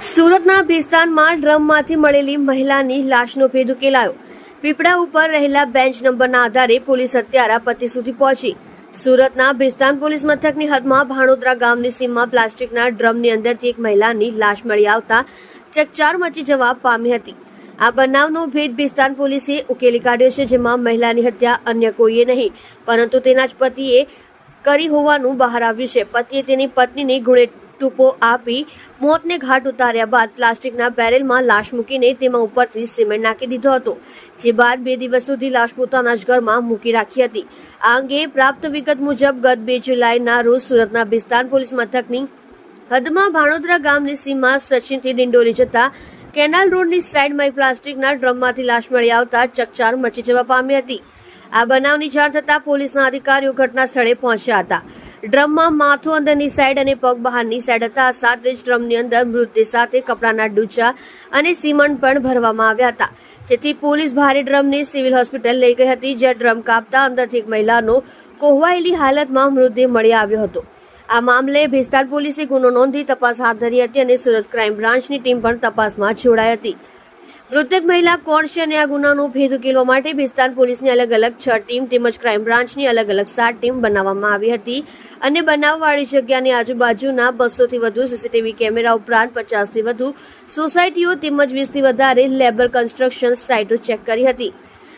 સુરતના ભેસ્તાનમાં ડ્રમમાંથી મળેલી મહિલાની લાશનો ભેદ ઉકેલાયો. પીપળા ઉપર રહેલા બેન્ચ નંબરના આધારે પોલીસ હત્યારા પતિ સુધી પહોંચી. સુરતના ભેસ્તાન પોલીસ મથકની હદમાં ભાણોદરા ગામની સીમમાં પ્લાસ્ટિકના ડ્રમની અંદરથી એક મહિલાની લાશ મળી આવતા ચકચાર મચી જવા પામી હતી. આ બનાવનો ભેદ ભેસ્તાન પોલીસે ઉકેલી કાઢ્યો છે, જેમાં મહિલાની હત્યા અન્ય કોઈએ નહીં, પરંતુ તેના જ પતિએ કરી હોવાનું બહાર આવ્યું છે. પતિએ તેની પત્નીની ગુણે ટૂંપો આપી મોતને ઘાટ ઉતાર્યા બાદ પ્લાસ્ટિકના બેરેલમાં લાશ મૂકીને તેમાં ઉપરથી સિમેન્ટ નાખી દીધો હતો, જે બાદ બે દિવસ સુધી લાશ પોતાના જ ઘરમાં મૂકી રાખી હતી. આ અંગે પ્રાપ્ત વિગત મુજબ ગત બે જુલાઈના રોજ સુરતના બિસ્તાન પોલીસ મથકની હદમાં ભાણોદરા ગામની સીમા સચિનથી ડિંડોરી જતા કેનાલ રોડની સાઈડમાં એક પ્લાસ્ટિકના ડ્રમમાંથી લાશ મળી આવતા ચકચાર મચી જવા પામી હતી. આ બનાવની જાણ થતાં પોલીસના અધિકારીઓ ઘટના સ્થળે પહોંચ્યા હતા. ડ્રમમાં માથું અંદરની સાઈડ અને પગ બહારની સાઈડ હતા. સાત જ ડ્રમની અંદર મૃતદેહ સાથે કપડાના ડૂચા અને સિમન્ટ પણ ભરવામાં આવ્યા હતા. જેથી પોલીસ ભારે ડ્રમને સિવિલ હોસ્પિટલ લઈ ગઈ હતી, જ્યાં ડ્રમ કાપતા અંદરથી એક મહિલાનો કોહવાયેલી હાલતમાં મૃતદેહ મળી આવ્યો હતો. આ મામલે ભેસ્તાર પોલીસે ગુનો નોંધી તપાસ હાથ ધરી હતી અને સુરત ક્રાઇમ બ્રાન્ચની ટીમ પણ તપાસમાં જોડાઈ હતી. મૃતક મહિલા કોણ છે અને આ ગુનાનો ભેદ ઉકેલવા માટે ભિસ્તાન પોલીસની અલગ અલગ છ ટીમ તેમજ ક્રાઇમ બ્રાન્ચની અલગ અલગ સાત ટીમ બનાવવામાં આવી હતી. અને બનાવવાળી જગ્યાની આજુબાજુના બસોથી વધુ સીસીટીવી કેમેરા ઉપરાંત પચાસથી વધુ સોસાયટીઓ તેમજ વીસથી વધારે લેબર કન્સ્ટ્રક્શન સાઇટો ચેક કરી હતી.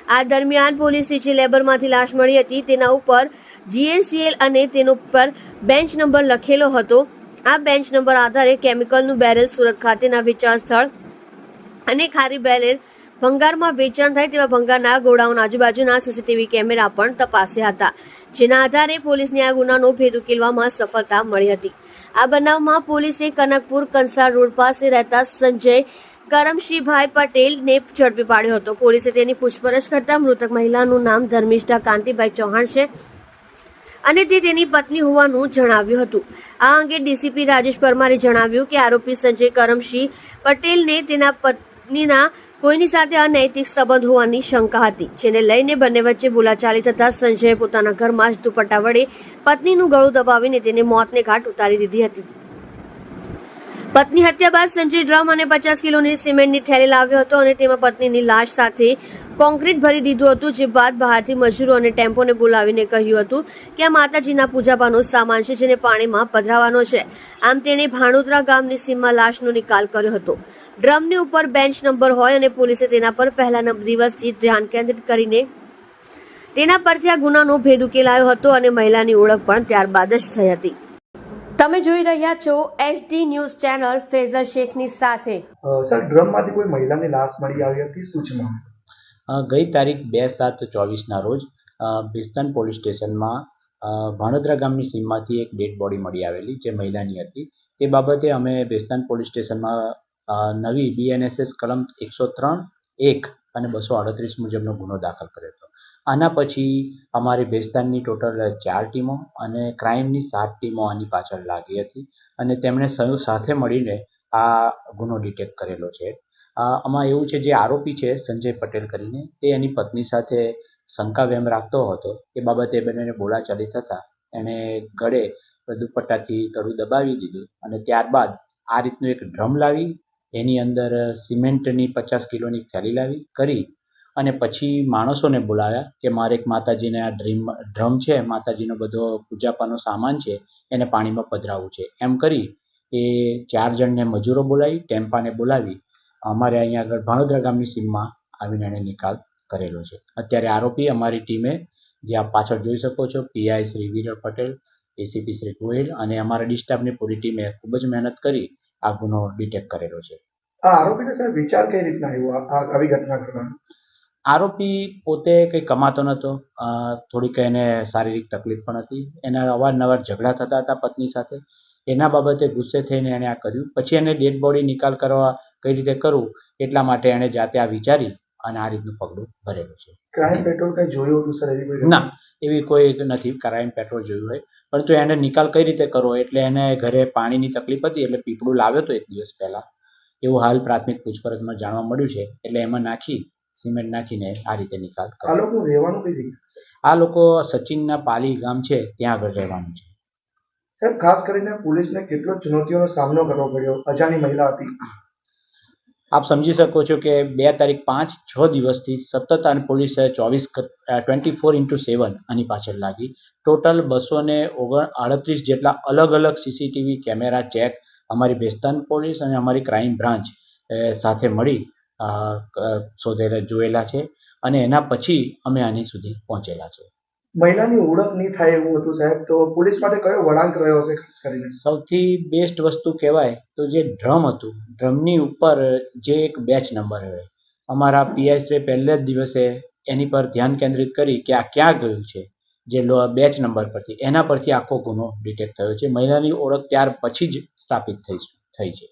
આ દરમિયાન પોલીસે જે લેબરમાંથી લાશ મળી હતી તેના ઉપર જીએસીએલ અને તેનો પર બેન્ચ નંબર લખેલો હતો. આ બેન્ચ નંબર આધારે કેમિકલનું બેરલ સુરત ખાતેના વિચાર સ્થળ અને ખારી બેલેર ભંગારમાં વેચાણ થાય તેવા ભંગારના ગોડાઉન આજુબાજુના સીસીટીવી કેમેરા પણ તપાસ્યા હતા, જેના આધારે પોલીસને આ ગુનાનો ભેદ ઉકેલવામાં સફળતા મળી હતી. આ બનાવમાં પોલીસે કનકપુર કંસાર રોડ પાસે રહેતા સંજય કરમશીભાઈ પટેલને ઝડપી પાડ્યો હતો. પોલીસે તેની પૂછપરછ કરતા મૃતક મહિલાનું નામ ધર્મિષ્ઠા કાંતિભાઈ ચૌહાણ છે અને તે તેની પત્ની હોવાનું જણાવ્યું હતું. આ અંગે ડીસીપી રાજેશ પરમારે જણાવ્યું કે આરોપી સંજય કરમશી પટેલને તેના પત્નીના કોઈની સાથે અનૈતિક સંબંધ હોવાની શંકા હતી, જેને લઈને બંને વચ્ચે બોલાચાલી થતા સંજયે પોતાના ઘરમાં જ દુપટ્ટા વડે પત્નીનું ગળું દબાવીને તેને મોતને ઘાટ ઉતારી દીધી હતી. પત્ની હત્યા બાદ સંજય ડ્રમ અને પચાસ કિલોની સિમેન્ટની થેલી લાવ્યો હતો અને તેમાં પત્નીની લાશ સાથે કોન્ક્રીટ ભરી દીધું હતું, જે બાદ બહારથી મજૂરો અને ટેમ્પોને બોલાવીને કહ્યું હતું કે આ માતાજીના પૂજાબાનો સામાન છે, જેને પાણીમાં પધરાવવાનો છે. આમ તેણે ભાણોદરા ગામની સીમમાં લાશનો નિકાલ કર્યો હતો. ડ્રમની ઉપર બેન્ચ નંબર હોય અને પોલીસે તેના પર પહેલા દિવસથી ધ્યાન કેન્દ્રિત કરીને તેના પરથી આ ગુનાનો ભેદ ઉકેલાયો હતો અને મહિલાની ઓળખ પણ ત્યારબાદ જ થઈ હતી. તમે જોઈ રહ્યા છો એસડી ન્યૂઝ ચેનલ ફેઝર શેખની સાથે. સર ડ્રમમાંથી કોઈ મહિલાની લાશ મળી આવી હતી? અ, ગઈ તારીખ બે સાત ચોવીસના રોજ ભિસ્તાન પોલીસ સ્ટેશનમાં ભાણોદરા ગામની સીમમાંથી એક ડેડ બોડી મળી આવેલી જે મહિલાની હતી. તે બાબતે અમે બેસ્તાન પોલીસ સ્ટેશનમાં નવી બીએનએસએસ કલમ એકસો ત્રણ, એક અને બસો આડત્રીસ મુજબનો ગુનો દાખલ કર્યો હતો. આના પછી અમારી ભેસ્તાનની ટોટલ ચાર ટીમો અને ક્રાઇમની સાત ટીમો આની પાછળ લાગી હતી અને તેમણે સૌ સાથે મળીને આ ગુનો ડિટેક્ટ કરેલો છે. આમાં એવું છે, જે આરોપી છે, સંજય પટેલ કરીને, તે એની પત્ની સાથે શંકા વેમ રાખતો હતો. એ બાબતે બંનેને બોલાચાલી થતાં એણે ગળે દુપટ્ટાથી ગળું દબાવી દીધું અને ત્યારબાદ આ રીતનું એક ડ્રમ લાવી એની અંદર સિમેન્ટની પચાસ કિલોની થેલી લાવી, કરી અને પછી માણસોને બોલાવ્યા કે મારે એક માતાજીને આ ડ્રીમ, ડ્રમ છે, માતાજીનો બધો પૂજાપાનો સામાન છે, એને પાણીમાં પધરાવવું છે. એમ કરી એ ચાર જણને મજૂરો બોલાવી, ટેમ્પાને બોલાવી, અમારે અહીંયા આગળ ભાણોદરા ગામની સીમમાં આવીને એણે નિકાલ કરેલો છે. અત્યારે આરોપી અમારી ટીમે, જે આપ પાછળ જોઈ શકો છો, પીઆઈ શ્રી વિરલ પટેલ, એસીપી શ્રી ગોહિલ અને અમારા ડિસ્ટાફની પૂરી ટીમે ખૂબ જ મહેનત કરી આ ગુનો ડિટેક્ટ કરેલો છે. આ આરોપીને સાહેબ વિચાર કઈ રીતના આવ્યો? આવી ઘટના આરોપી પોતે કંઈ કમાતો નહોતો. થોડીક એને શારીરિક તકલીફ પણ હતી. એના અવારનવાર ઝઘડા થતા હતા પત્ની સાથે. એના બાબતે ગુસ્સે થઈને એણે આ કર્યું. પછી એને ડેડ બોડી નિકાલ કરવા કઈ રીતે કરવું એટલા માટે એણે જાતે આ વિચારી અને આ રીતનું પગલું ભરેલું છે. ક્રાઇમ પેટ્રોલ કઈ જોયું હતું સર એવી કોઈ ના એવી કોઈ નથી. ક્રાઇમ પેટ્રોલ જોયું હોય. પરંતુ એને નિકાલ કઈ રીતે કરવો? એટલે એને ઘરે પાણીની તકલીફ હતી એટલે પીપળું લાવ્યો હતો એક દિવસ પહેલા. એવું હાલ પ્રાથમિક પૂછપરછમાં જાણવા મળ્યું છે. એટલે એમાં નાખી સિમેન્ટ નાખીને આ રીતે નિકાલ આ લોકો રહેવાનું કઈ આ લોકો સચિનના પાલી ગામ છે ત્યાં આગળ રહેવાનું છે. સાહેબ ખાસ કરીને પોલીસને કેટલો ચુનૌતીઓનો સામનો કરવો પડ્યો? અજાણી મહિલા હતી. આપ સમજી શકો છો કે બે તારીખ પાંચ, છ દિવસથી સતત અને પોલીસે ચોવીસ ટ્વેન્ટી ફોર ઇન્ટુ સેવન આની પાછળ લાગી. ટોટલ બસો ને ઓગણ આડત્રીસ જેટલા અલગ અલગ સીસીટીવી કેમેરા ચેક અમારી ભેસ્તાન પોલીસ અને અમારી ક્રાઇમ બ્રાન્ચ સાથે મળી શોધેલા, જોયેલા છે અને એના પછી અમે આની સુધી પહોંચેલા છે. મહિલાની ઓળખ નહીં થાય એવું હતું સાહેબ. તો પોલીસ માટે કયો વળાંક રહ્યો હશે ખાસ કરીને? સૌથી બેસ્ટ વસ્તુ કહેવાય તો જે ડ્રમ હતું. ડ્રમની ઉપર જે એક બેચ નંબર હોય અમારા પીએસએ પહેલે જ દિવસે એની પર ધ્યાન કેન્દ્રિત કરી કે આ ક્યાં ગયું છે? જે બેચ નંબર પરથી. એના પરથી આખો ગુનો ડિટેક્ટ થયો છે. મહિલાની ઓળખ ત્યાર પછી જ સ્થાપિત થઈ થઈ છે.